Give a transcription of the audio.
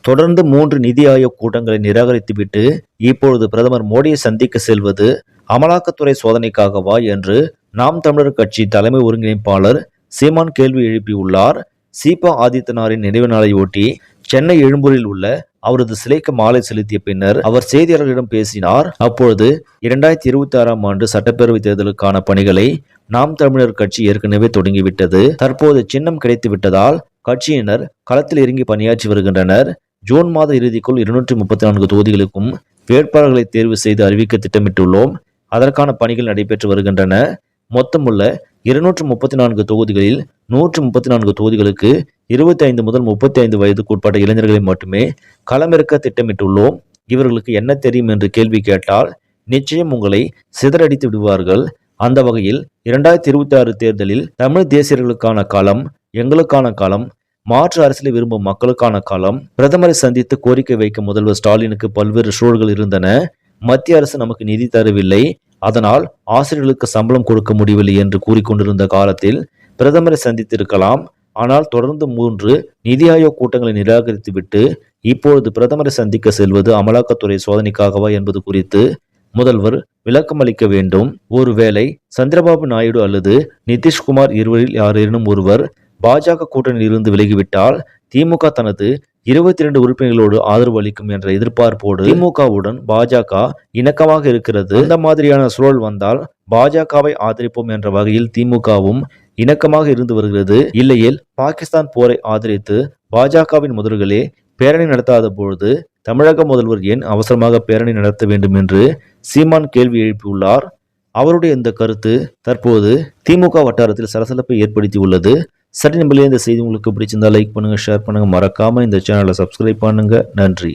தொடர்ந்து மூன்று நிதி ஆயோக் கூட்டங்களை நிராகரித்துவிட்டு இப்பொழுது பிரதமர் மோடியை சந்திக்க செல்வது அமலாக்கத்துறை சோதனைக்காகவா என்று நாம் தமிழர் கட்சி தலைமை ஒருங்கிணைப்பாளர் சீமான் கேள்வி எழுப்பியுள்ளார். சீபா ஆதித்தனாரின் நினைவு நாளையொட்டி சென்னை எழும்பூரில் உள்ள அவரது சிலைக்கு மாலை செலுத்திய பின்னர் அவர் செய்தியாளர்களிடம் பேசினார். அப்பொழுது இரண்டாயிரத்தி இருபத்தி ஆறாம் ஆண்டு சட்டப்பேரவை தேர்தலுக்கான பணிகளை நாம் தமிழர் கட்சி ஏற்கனவே தொடங்கிவிட்டது. தற்போது சின்னம் கிடைத்து விட்டதால் கட்சியினர் களத்தில் இறங்கி பணியாற்றி வருகின்றனர். ஜூன் மாத இறுதிக்குள் இருநூற்றி முப்பத்தி நான்கு தொகுதிகளுக்கும் வேட்பாளர்களை தேர்வு செய்து அறிவிக்க திட்டமிட்டுள்ளோம். அதற்கான பணிகள் நடைபெற்று வருகின்றன. மொத்தமுள்ள இருநூற்று முப்பத்தி நான்கு தொகுதிகளில் நூற்று முப்பத்தி நான்கு தொகுதிகளுக்கு இருபத்தி ஐந்து முதல் முப்பத்தி ஐந்து வயதுக்கு உட்பட்ட இளைஞர்களை மட்டுமே களமிறக்க திட்டமிட்டுள்ளோம். இவர்களுக்கு என்ன தெரியும் என்று கேள்வி கேட்டால் நிச்சயம் உங்களை சிதறடித்து விடுவார்கள். அந்த வகையில் இரண்டாயிரத்தி இருபத்தி ஆறு தேர்தலில் தமிழ் தேசியர்களுக்கான களம் எங்களுக்கான களம் மாற்று அரசியலை விரும்பும் மக்களுக்கான காலம் பிரதமரை சந்தித்து கோரிக்கை வைக்க முதல்வர் ஸ்டாலினுக்கு பல்வேறு சூழல்கள் இருந்தன. மத்திய அரசு நமக்கு நிதி தரவில்லை. அதனால் ஆசிரியர்களுக்கு சம்பளம் கொடுக்க முடியவில்லை என்று கூறிக்கொண்டிருந்த காலத்தில் பிரதமரை சந்தித்திருக்கலாம். ஆனால் தொடர்ந்து மூன்று நிதி ஆயோக் கூட்டங்களை நிராகரித்துவிட்டு இப்பொழுது பிரதமரை சந்திக்க செல்வது அமலாக்கத்துறை சோதனைக்காகவா என்பது குறித்து முதல்வர் விளக்கம் அளிக்க வேண்டும். ஒருவேளை சந்திரபாபு நாயுடு அல்லது நிதிஷ்குமார் இருவரில் யாரேனும் ஒருவர் பாஜக கூட்டணியில் இருந்து விலகிவிட்டால் திமுக தனது இருபத்தி இரண்டு உறுப்பினர்களோடு ஆதரவு அளிக்கும் என்ற எதிர்பார்ப்போடு திமுகவுடன் பாஜக இணக்கமாக இருக்கிறது. இந்த மாதிரியான சூழல் வந்தால் பாஜகவை ஆதரிப்போம் என்ற வகையில் திமுகவும் இணக்கமாக இருந்து வருகிறது. இல்லையேல் பாகிஸ்தான் போரை ஆதரித்து பாஜகவின் முதல்களே பேரணி நடத்தாத பொழுது தமிழக முதல்வர் ஏன் அவசரமாக பேரணி நடத்த வேண்டும் என்று சீமான் கேள்வி எழுப்பியுள்ளார். அவருடைய இந்த கருத்து தற்போது திமுக வட்டாரத்தில் சலசலப்பை ஏற்படுத்தி உள்ளது சரி நம்மளே இந்த செய்தி உங்களுக்கு பிடிச்சிருந்தா லைக் பண்ணுங்கள் ஷேர் பண்ணுங்கள் மறக்காமல் இந்த சேனலை சப்ஸ்கிரைப் பண்ணுங்கள் நன்றி.